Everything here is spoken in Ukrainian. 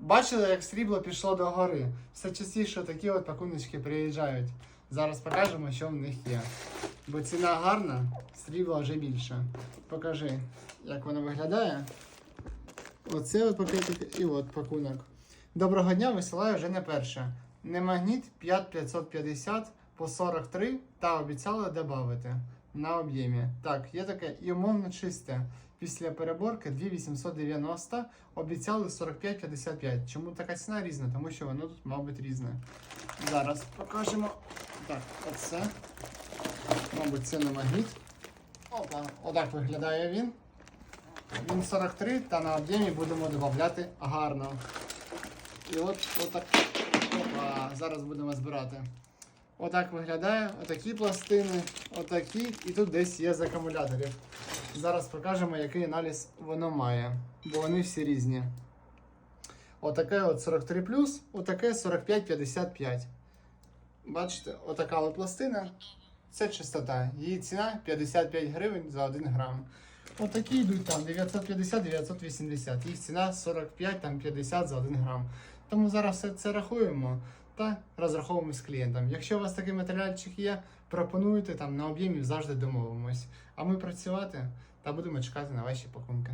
Бачили, як срібло пішло до гори. Все частіше такі от пакуночки приїжджають. Зараз покажемо, що в них є. Бо ціна гарна, срібла вже більше. Покажи, як воно виглядає. Оце от пакетик і от пакунок. Доброго дня, висилаю вже не перше. Немагніт 5550 по 43 та обіцяли додати на об'ємі. Так, є таке і умовно чисте. Після переборки 2890 обіцяли 45,55. Чому така ціна різна? Тому що воно тут, мабуть, різне. Зараз покажемо. Так, оце. Мабуть, це не магніт. Опа, отак виглядає він. Він 43, та на об'ємі будемо додати гарно. І от отак. Опа, зараз будемо збирати. Отак виглядає. Отакі пластини, отакі, і тут десь є з акумуляторів. Зараз покажемо, який аналіз воно має, бо вони всі різні. Отаке от 43, отаке 45-55. Бачите, отака от пластина. Це чистота. Її ціна 55 гривень за 1 грам. Отакі йдуть там 950-980. Їх ціна 45 там 50 за 1 грам. Тому зараз все це рахуємо та розраховуємо з клієнтом. Якщо у вас такий матеріальчик є, пропонуйте там на об'ємі завжди домовимось. А ми працювати та будемо чекати на ваші пакунки.